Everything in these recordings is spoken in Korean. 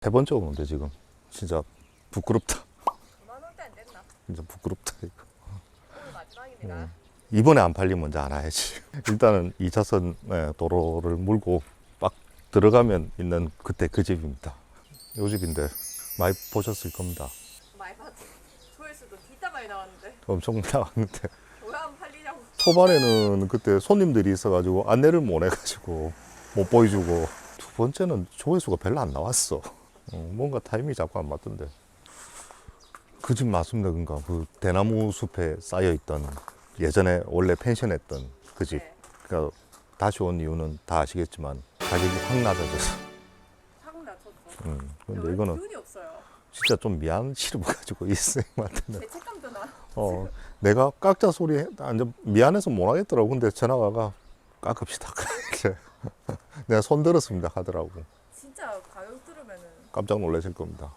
세 번째 오는데 지금 진짜 부끄럽다. 그만 올때 안 됐나? 진짜 부끄럽다 이거. 오늘 마지막입니다. 음. 이번에 안 팔리면 먼저 알아야지. 일단은 2차선 네, 도로를 물고 빡 들어가면 있는 그때 그 집입니다. 요 집인데 많이 보셨을 겁니다. 많이 봤지. 조회수도 진짜 많이 나왔는데 엄청 나왔는데 왜 안 팔리냐고. 초반에는 그때 손님들이 있어가지고 안내를 못 해가지고 못 보여주고 두 번째는 조회수가 별로 안 나왔어. 어, 뭔가 타이밍이 자꾸 안 맞던데. 그 집 맞습니다. 그니까 그 대나무 숲에 쌓여 있던 예전에 원래 펜션했던 그 집. 네. 그러니까 다시 온 이유는 다 아시겠지만 가격이 확 낮아져서. 확 낮췄어. 음, 근데 왜 이거는 기운이 없어요. 진짜 좀 미안 싶어가지고 이 선생님한테는. 죄책감도 나. 어, 내가 깎자 소리 해- 완전 미안해서 못 하겠더라고. 근데 전화가 깎읍시다. 내가 손 들었습니다 하더라고. 깜짝 놀라실 겁니다.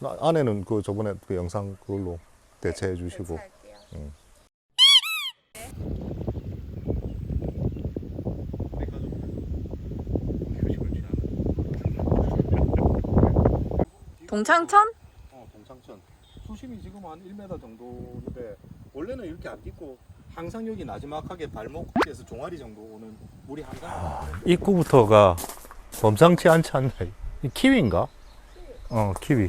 나- 아내는 그 저번에 그 영상 그걸로 대체해 주시고. 음. 동창천? 어, 동창천. 수심이 지금 한 1m 정도인데 원래는 이렇게 안 깊고 항상 여기 나지막하게 발목에서 종아리 정도 오는 물이 항상 입구부터가 범상치 않지 않나? 이 키위인가? 어, 키위.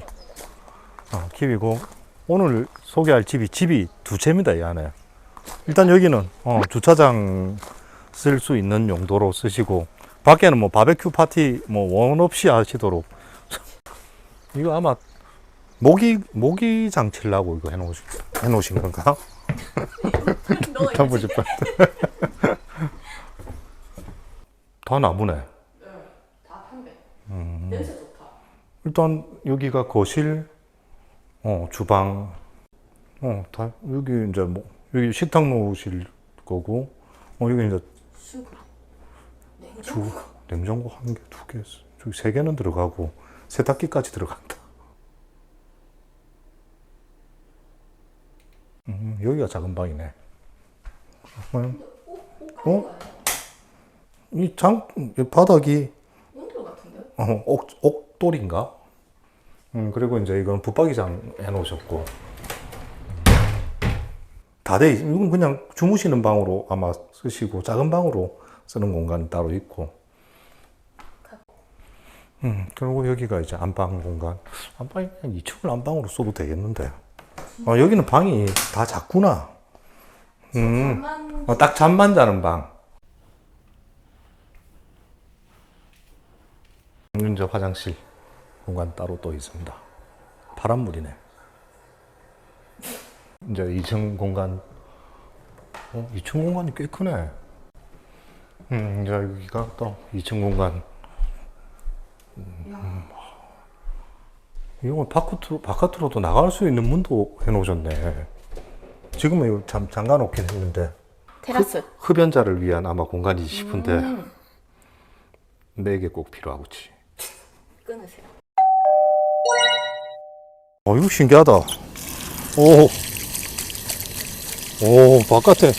어, 키위고 오늘 소개할 집이 집이 두 채입니다, 이 안에. 일단 여기는 어, 주차장 쓸 수 있는 용도로 쓰시고 밖에는 뭐 바베큐 파티 뭐 원 없이 하시도록 이거 아마 모기 모기 장치려고 이거 해놓으신 해놓으신 건가? 보실 뻔. 다 나무네. 다 판매. 음. 냄새. 일단 여기가 거실, 어 주방, 어 다 여기 이제 뭐 여기 식탁 놓으실 거고, 어 여기 이제 수구. 주 냉장고. 냉장고 한 개, 두 개, 저기 세 개는 들어가고 세탁기까지 들어간다. 음, 여기가 작은 방이네. 어? 어? 이 장, 이 바닥이? 어, 옥, 옥 돌인가? 음, 그리고 이제 이건 붙박이장 해놓으셨고. 다 돼, 있- 이건 그냥 주무시는 방으로 아마 쓰시고, 작은 방으로 쓰는 공간이 따로 있고. 음, 그리고 여기가 이제 안방 공간. 안방이 그냥 2층을 안방으로 써도 되겠는데. 어, 여기는 방이 다 작구나. 음, 어, 딱 잠만 자는 방. 음, 이제 화장실 공간 따로 또 있습니다. 파란물이네. 이제 2층 공간. 어, 2층 공간이 꽤 크네. 음, 이제 여기가 또 2층 공간. 음, 이건 바깥으로, 바깥으로도 나갈 수 있는 문도 해놓으셨네. 지금은 이거 잠, 잠가 놓긴 했는데. 테라스. 흡 연자를 위한 아마 공간이지 싶은데 음. 내게 꼭 필요하겠지. 끊으세요. 어, 이거 신기하다. 오, 오, 바깥에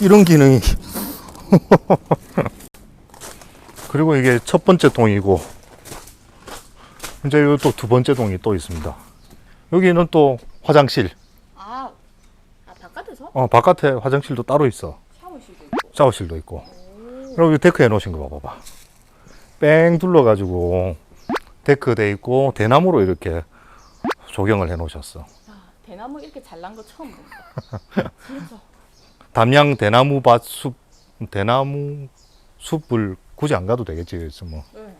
이런 기능이. 그리고 이게 첫 번째 동이고, 이제 또두 번째 동이 또 있습니다. 여기는 또 화장실. 아, 아 바깥에서 어, 바깥에 화장실도 따로 있어. 샤워실도 있고. 샤워실도 있고. 그리고 여기 데크 해놓으신 거 봐봐. 뺑 둘러가지고 데크 돼 있고 대나무로 이렇게 조경을 해 놓으셨어. 아, 대나무 이렇게 잘난 거 처음 본다. 진짜. 담양 대나무 밭 숲, 대나무 숲을 굳이 안 가도 되겠지, 그래서 뭐. 네.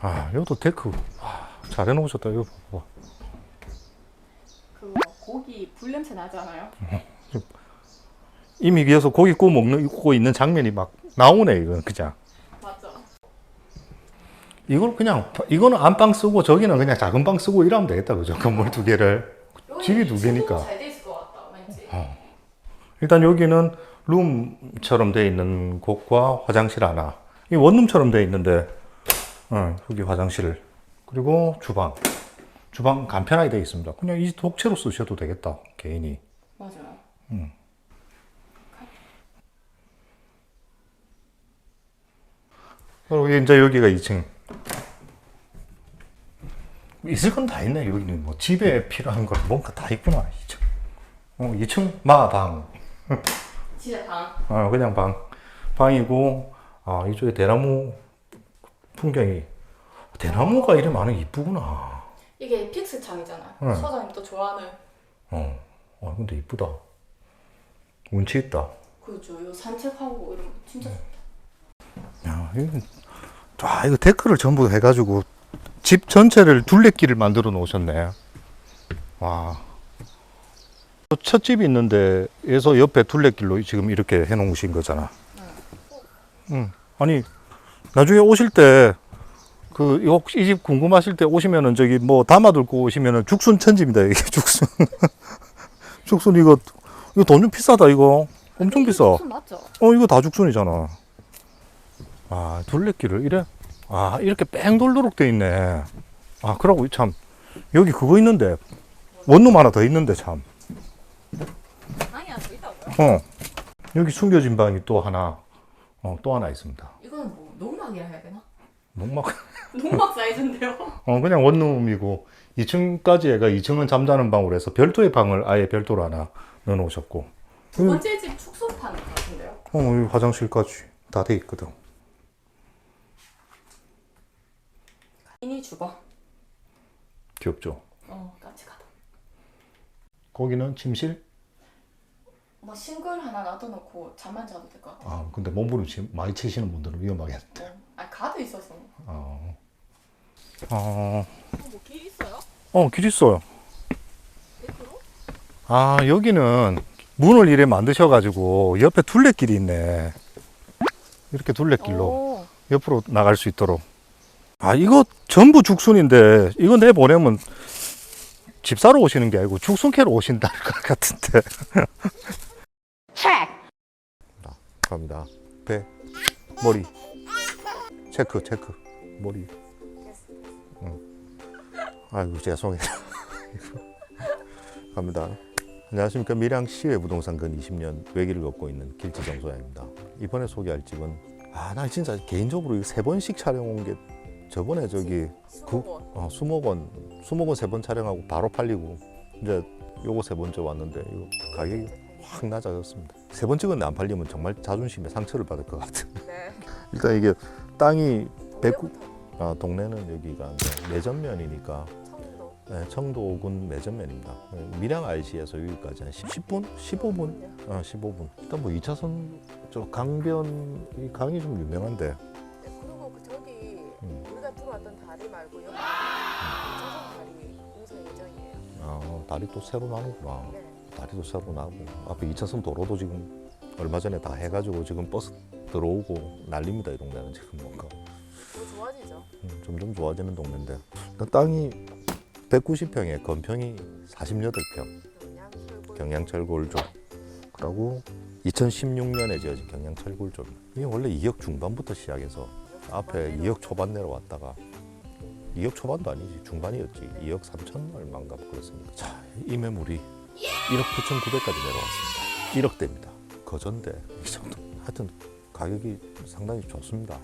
아, 여기도 데크. 아, 잘 해 놓으셨다, 이거 봐봐. 그거 고기 불 냄새 나잖아요. 이미 위에서 고기 구워 먹는, 구워 있는 장면이 막 나오네, 이건 그냥. 이걸 그냥, 이거는 안방 쓰고 저기는 그냥 작은 방 쓰고 이러면 되겠다, 그죠? 건물 두 개를. 집이 두 개니까. 잘돼 있을 것 같다, 왠지. 일단 여기는 룸처럼 돼 있는 곳과 화장실 하나. 이 원룸처럼 돼 있는데, 어, 여기 화장실. 그리고 주방. 주방 간편하게 돼 있습니다. 그냥 이 독채로 쓰셔도 되겠다, 개인이. 맞아요. 그리고 이제 여기가 2층. 있을 건 다 있네. 여기는 뭐 집에 필요한 거 뭔가 다 있구나. 2층. 어, 2층 마방. 진짜 방. 어, 그냥 방. 방이고, 아, 이쪽에 대나무 풍경이. 대나무가 이래 많으면 이쁘구나. 이게 픽스 창이잖아요. 응. 서장님 또 좋아하는 어, 아, 근데 이쁘다. 운치 있다. 그죠. 요 산책하고 이런 거 진짜 좋다. 야, 이거, 아, 이거 데크를 전부 해가지고 집 전체를 둘레길을 만들어 놓으셨네. 와. 첫 집이 있는데, 에서 옆에 둘레길로 지금 이렇게 해 놓으신 거잖아. 응. 아니, 나중에 오실 때, 그, 혹시 이 집 궁금하실 때 오시면은 저기 뭐 담아둘고 오시면은 죽순 천집니다, 이게 죽순. 죽순 이거, 이거 돈 좀 비싸다, 이거. 엄청 비싸. 무슨 맞죠? 어 이거 다 죽순이잖아. 아 둘레길을 이래? 아 이렇게 뺑 돌도록 돼 있네. 아 그러고 참 여기 그거 있는데 원룸 하나 더 있는데 참. 어 여기 숨겨진 방이 또 하나 어 또 하나 있습니다. 이거는 뭐 농막이라 해야 되나? 농막 농막 사이즈인데요. 어 그냥 원룸이고 2층까지 애가 2층은 잠자는 방으로 해서 별도의 방을 아예 별도로 하나 넣어놓으셨고 두 번째 집 축소판 같은데요. 어 여기 화장실까지 다 돼 있거든. 미니 주방. 귀엽죠? 어 깜찍하다. 거기는 침실? 뭐 싱글 하나 놔둬놓고 잠만 자도 될 것 같아요. 아 근데 몸부림 치- 많이 치시는 분들은 위험하겠다. 어. 아 가드 있어서. 어. 어, 뭐길 있어요? 어, 길 있어요. 아, 여기는 문을 이래 만드셔가지고 옆에 둘레길이 있네. 이렇게 둘레길로 오. 옆으로 나갈 수 있도록. 아, 이거 전부 죽순인데 이거 내보내면 집 사러 오시는 게 아니고 죽순 캐러 오신다는 것 같은데. 체크. 갑니다. 배, 머리. 체크, 체크. 머리. 응. 아이고, 죄송해요. 갑니다. 안녕하십니까. 밀양 시외 부동산 근 20년 외길을 걷고 있는 길지정 소장입니다. 이번에 소개할 집은, 아, 나 진짜 개인적으로 세 번씩 촬영 온게 저번에 저기 그, 어, 수목원, 수목원 세 번 촬영하고 바로 팔리고 이제 요거 세 번째 왔는데 이거 가격이 확 낮아졌습니다. 세 번 찍었는데 안 팔리면 정말 자존심에 상처를 받을 것 같은. 네. 일단 이게 땅이 백구, 아, 동네는 여기가 청도. 네, 청도군 매전면입니다. 네, 밀양 IC에서 여기까지 한 10, 분 15분? 아, 15분. 일단 뭐 2차선 저 강변 이 강이 좀 유명한데 다리 또 새로 나누구나. 네. 다리도 새로 나고 앞에 2차선 도로도 지금 얼마 전에 다 해가지고 지금 버스 들어오고 난립니다 이 동네는 지금 뭔가 더 좋아지죠. 음, 점점 좋아지는 동네인데 일단 땅이 190평에 건평이 48평 그냥 철골. 경양철골조 그리고 2016년에 지어진 경양철골조 이게 원래 2억 중반부터 시작해서 앞에 2억 초반 내려왔다가 2억 초반도 아니지 중반이었지 2억 3천 얼마인가 뭐 그렇습니다 자이 매물이 1억 9천 9백까지 내려왔습니다 1억대입니다 거전데 이 정도 하여튼 가격이 상당히 좋습니다.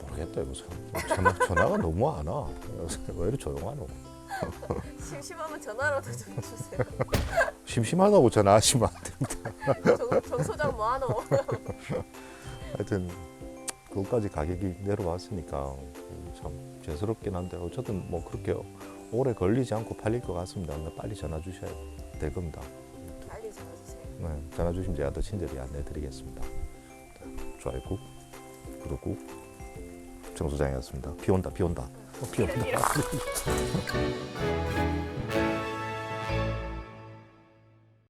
모르겠다 요새 전화, 전화가 너무 안 와. 왜 이렇게 조용하노? 심심하면 전화라도 좀 주세요. 심심하다고 전화하시면 안 됩니다. 정, 정 소장 뭐하노? 하여튼 그것까지 가격이 내려왔으니까 참 죄스럽긴 한데 어쨌든 뭐 그렇게 오래 걸리지 않고 팔릴 것 같습니다. 빨리 전화 주셔야 될 겁니다. 빨리 전화 주세요. 네, 전화 주시면 제가 더 친절히 안내드리겠습니다. 좋아요, 꾹, 구독 꾹. 정소장이었습니다. 비 온다, 비 온다. 어, 비 온다.